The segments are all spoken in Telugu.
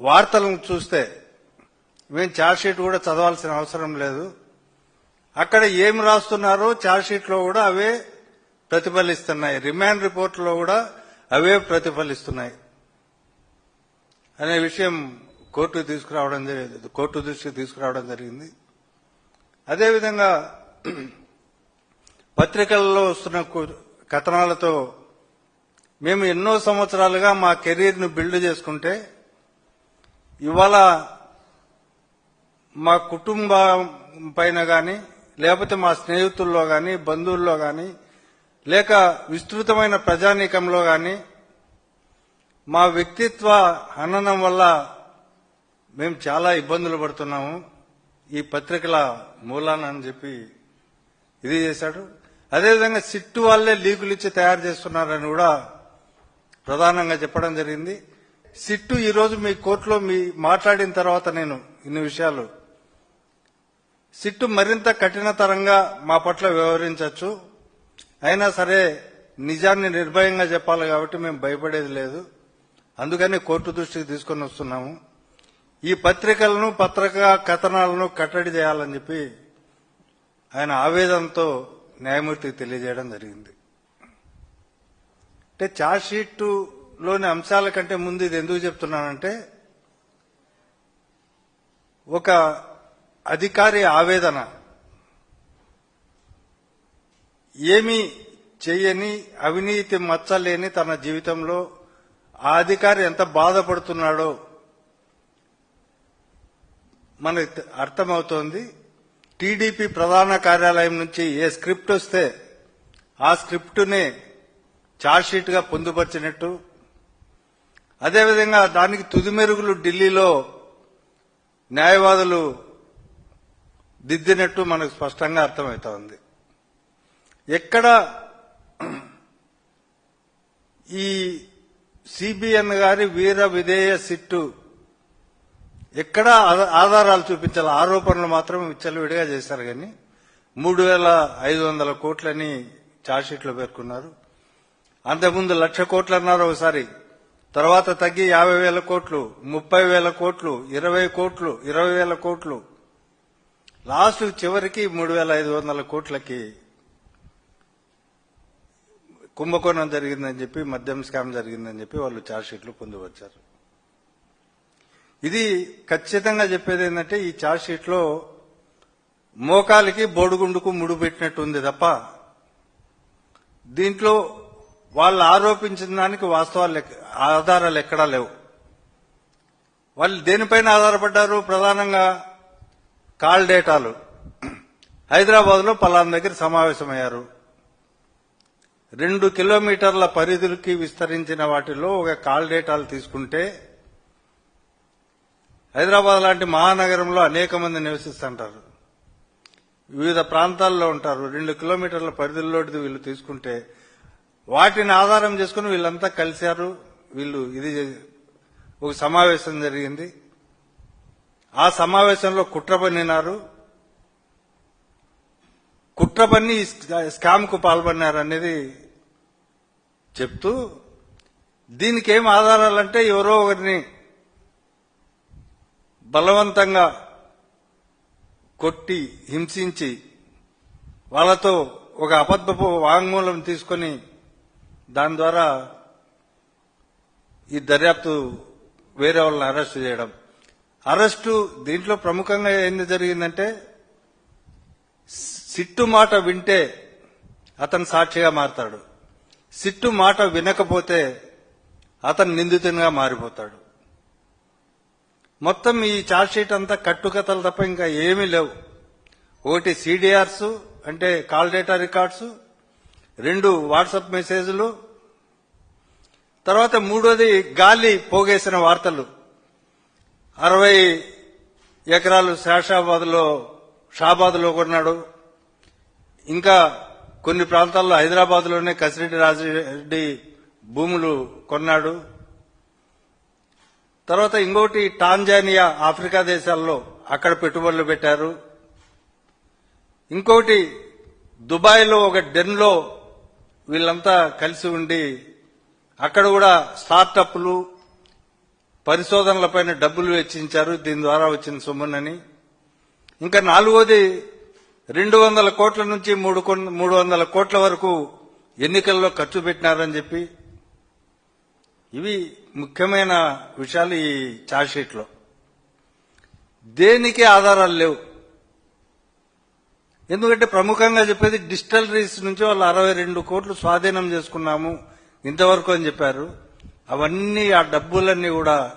వార్తలను చూస్తే మేము చార్జ్షీట్ కూడా చదవాల్సిన అవసరం లేదు. అక్కడ ఏమి రాస్తున్నారో చార్జ్షీట్లో కూడా అవే ప్రతిఫలిస్తున్నాయి. రిమాండ్ రిపోర్ట్లో కూడా అవే ప్రతిఫలిస్తున్నాయి. అనే విషయం కోర్టు తీసుకురావడం జరిగింది. కోర్టు దృష్టికి తీసుకురావడం జరిగింది. అదేవిధంగా పత్రికల్లో వస్తున్న కథనాలతో మేము ఎన్నో సంవత్సరాలుగా మా కెరీర్ను బిల్డ్ చేసుకుంటే ఇవాళ మా కుటుంబం పైన కానీ లేకపోతే మా స్నేహితుల్లో కానీ బంధువుల్లో కానీ లేక విస్తృతమైన ప్రజానీకంలో కానీ మా వ్యక్తిత్వ హననం వల్ల మేము చాలా ఇబ్బందులు పడుతున్నాము. ఈ పత్రికల మూలాన అని చెప్పి ఇది చేశాడు. అదేవిధంగా సిట్టు వాళ్ళే లీకులు ఇచ్చి తయారు చేస్తున్నారని కూడా ప్రధానంగా చెప్పడం జరిగింది. సిట్టు ఈరోజు మీ కోర్టులో మీ మాట్లాడిన తర్వాత నేను ఇన్ని విషయాలు. సిట్టు మరింత కఠినతరంగా మా పట్ల వ్యవహరించవచ్చు. అయినా సరే నిజాన్ని నిర్భయంగా చెప్పాలి కాబట్టి మేము భయపడేది లేదు. అందుకని కోర్టు దృష్టికి తీసుకొని వస్తున్నాము. ఈ పత్రికలను పత్రికా కథనాలను కట్టడి చేయాలని చెప్పి ఆయన ఆవేదనతో న్యాయమూర్తికి తెలియజేయడం జరిగింది. అంటే ఛార్జ్ లోని అంశాల కంటే ముందు ఇది ఎందుకు చెప్తున్నానంటే ఒక అధికారి ఆవేదన. ఏమీ చేయని అవినీతి మచ్చలేని తన జీవితంలో ఆ అధికారి ఎంత బాధపడుతున్నాడో మనకు అర్థమవుతోంది. టీడీపీ ప్రధాన కార్యాలయం నుంచి ఏ స్క్రిప్ట్ వస్తే ఆ స్క్రిప్టునే ఛార్జ్షీట్గా పొందుపరిచినట్టు అదేవిధంగా దానికి తుది మెరుగులు ఢిల్లీలో న్యాయవాదులు దిద్దినట్టు మనకు స్పష్టంగా అర్థమవుతోంది ఎక్కడ ఈ సిబిఎన్ గారి వీర విధేయ సిట్టు ఎక్కడ ఆధారాలు చూపించాలి ఆరోపణలు మాత్రం విచ్చలవిడిగా చేశారు కానీ మూడు వేల ఐదు వందల కోట్లని ఛార్జ్షీట్లో పేర్కొన్నారు. అంతకుముందు లక్ష కోట్లు అన్నారు ఒకసారి. తర్వాత తగ్గి యాభై వేల కోట్లు ముప్పై వేల కోట్లు ఇరవై కోట్లు ఇరవై వేల కోట్లు. లాస్ట్ చివరికి మూడు వేల ఐదు వందల కోట్లకి కుంభకోణం జరిగిందని చెప్పి మద్యం స్కామ్ జరిగిందని చెప్పి వాళ్ళు ఛార్జ్షీట్లు పొందువచ్చారు ఇది ఖచ్చితంగా చెప్పేది ఏంటంటే ఈ ఛార్జ్షీట్లో మోకాలికి బోడుగుండుకు ముడిపెట్టినట్టు ఉంది తప్ప దీంట్లో వాళ్ళు ఆరోపించిన దానికి వాస్తవాలు ఆధారాలు ఎక్కడా లేవు. వాళ్ళు దేనిపైన ఆధారపడ్డారు? ప్రధానంగా కాల్ డేటాలు. హైదరాబాద్లో పలానా దగ్గర సమావేశమయ్యారు. రెండు కిలోమీటర్ల పరిధులకి విస్తరించిన వాటిలో ఒక కాల్ డేటాలు తీసుకుంటే హైదరాబాద్ లాంటి మహానగరంలో అనేక మంది నివసిస్తుంటారు. వివిధ ప్రాంతాల్లో ఉంటారు. రెండు కిలోమీటర్ల పరిధిలో వీళ్ళు తీసుకుంటే వాటిని ఆధారం చేసుకుని వీళ్ళంతా కలిశారు. వీళ్ళు ఇది ఒక సమావేశం జరిగింది. ఆ సమావేశంలో కుట్ర పన్నినారు. కుట్ర పన్ని స్కామ్కు స్కామ్ అనేది చెప్తూ దీనికి ఏం ఆధారాలంటే ఎవరో ఒకరిని బలవంతంగా కొట్టి హింసించి వాళ్ళతో ఒక అబద్ధపు వాంగ్మూలం తీసుకొని దాని ద్వారా ఈ దర్యాప్తు వేరే వాళ్ళని అరెస్ట్ చేయడం. అరెస్టు దీంట్లో ప్రముఖంగా ఏంది జరిగిందంటే సిట్టు మాట వింటే అతను సాక్షిగా మారతాడు. సిట్టు మాట వినకపోతే అతను నిందితునిగా మారిపోతాడు. మొత్తం ఈ చార్జ్షీట్ అంతా కట్టుకథలు తప్ప ఇంకా ఏమీ లేవు. ఒకటి సిడిఆర్స్ అంటే కాల్ డేటా రికార్డ్స్ రెండు వాట్సాప్ మెసేజ్లు తర్వాత మూడోది గాలి పోగేసిన వార్తలు. అరవై ఎకరాలు శేషాబాద్ షాబాద్లో కొన్నాడు. ఇంకా కొన్ని ప్రాంతాల్లో హైదరాబాద్లోనే కసిరెడ్డి రాజిరెడ్డి భూములు కొన్నాడు. తర్వాత ఇంకోటి టాంజానియా ఆఫ్రికా దేశాల్లో అక్కడ పెట్టుబడులు పెట్టారు. ఇంకోటి దుబాయ్లో ఒక డెన్లో వీళ్ళంతా కలిసి ఉండి అక్కడ కూడా స్టార్టప్లు పరిశోధనలపైన డబ్బులు వెచ్చించారు. దీని ద్వారా వచ్చిన సొమ్మునని. ఇంకా నాలుగోది రెండు వందల కోట్ల నుంచి మూడు మూడు వందల కోట్ల వరకు ఎన్నికల్లో ఖర్చు పెట్టినారని చెప్పి. ఇవి ముఖ్యమైన విషయాలు ఈ ఛార్జ్షీట్లో దేనికి ఆధారాలు లేవు? ఎందుకంటే ప్రముఖంగా చెప్పేది డిస్టలరీస్ నుంచి వాళ్ళు అరవై రెండు కోట్లు స్వాధీనం చేసుకున్నాము ఇంతవరకు అని చెప్పారు. అవన్నీ ఆ డబ్బులన్నీ కూడా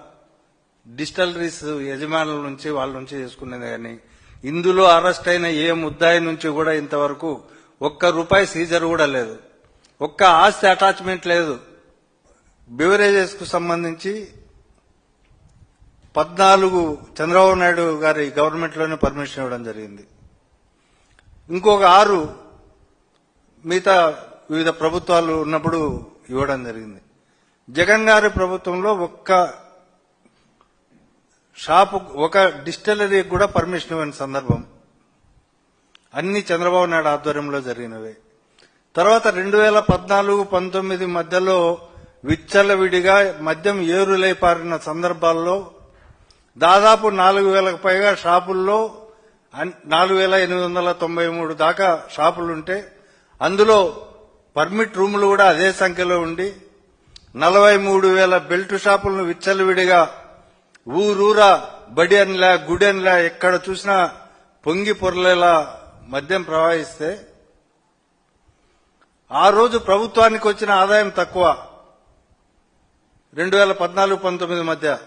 డిస్టలరీస్ యజమానుల నుంచి వాళ్ళ నుంచి చేసుకునేది కానీ ఇందులో అరెస్ట్ అయిన ఏ ముద్దాయి నుంచి కూడా ఇంతవరకు ఒక్క రూపాయి సీజర్ కూడా లేదు. ఒక్క ఆస్తి అటాచ్మెంట్ లేదు. బివరేజెస్కు సంబంధించి పద్నాలుగు చంద్రబాబు నాయుడు గారి గవర్నమెంట్లోనే పర్మిషన్ ఇవ్వడం జరిగింది. ఇంకొక ఆరు మిగతా వివిధ ప్రభుత్వాలు ఉన్నప్పుడు ఇవ్వడం జరిగింది. జగన్ గారి ప్రభుత్వంలో ఒక్క షాపు ఒక డిస్టిలరీకి కూడా పర్మిషన్ ఇవ్వని సందర్భం. అన్ని చంద్రబాబు నాయుడు ఆధ్వర్యంలో జరిగినవి. తర్వాత రెండు వేల పద్నాలుగు పంతొమ్మిది మధ్యలో విచ్చలవిడిగా మద్యం ఏరులై పారిన సందర్భాల్లో దాదాపు నాలుగు వేలకు పైగా షాపుల్లో నాలుగు వేల ఎనిమిది వందల తొంభై మూడు దాకా షాపులుంటే అందులో పర్మిట్ రూములు కూడా అదే సంఖ్యలో ఉండి నలభై మూడు వేల బెల్ట్ షాపులను విచ్చలవిడిగా ఊరూరా బడి అనిలా గుడి అనిలా ఎక్కడ చూసినా పొంగి పొరలేలా మద్యం ప్రవహిస్తే ఆ రోజు ప్రభుత్వానికి వచ్చిన ఆదాయం తక్కువ. రెండు వేల పద్నాలుగు పంతొమ్మిది మధ్య.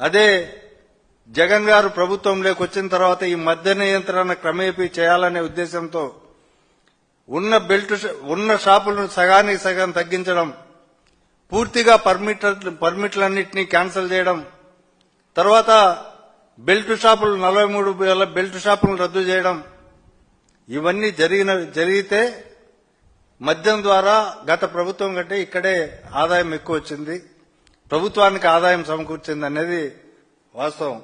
అదే జగన్ గారు ప్రభుత్వంలోకి వచ్చిన తర్వాత ఈ మద్య నియంత్రణ క్రమేపీ చేయాలనే ఉద్దేశంతో ఉన్న బెల్ట్ షా- ఉన్న షాపులను సగానికి సగం తగ్గించడం పూర్తిగా పర్మిట్ పర్మిట్లన్నింటినీ క్యాన్సిల్ చేయడం తర్వాత బెల్ట్ షాపులు నలభై మూడు వేల బెల్ట్ షాపులను రద్దు చేయడం ఇవన్నీ జరిగిన జరిగితే మద్యం ద్వారా గత ప్రభుత్వం కంటే ఇక్కడే ఆదాయం ఎక్కువ వచ్చింది. ప్రభుత్వానికి ఆదాయం సమకూర్చింది అనేది వాస్తవం.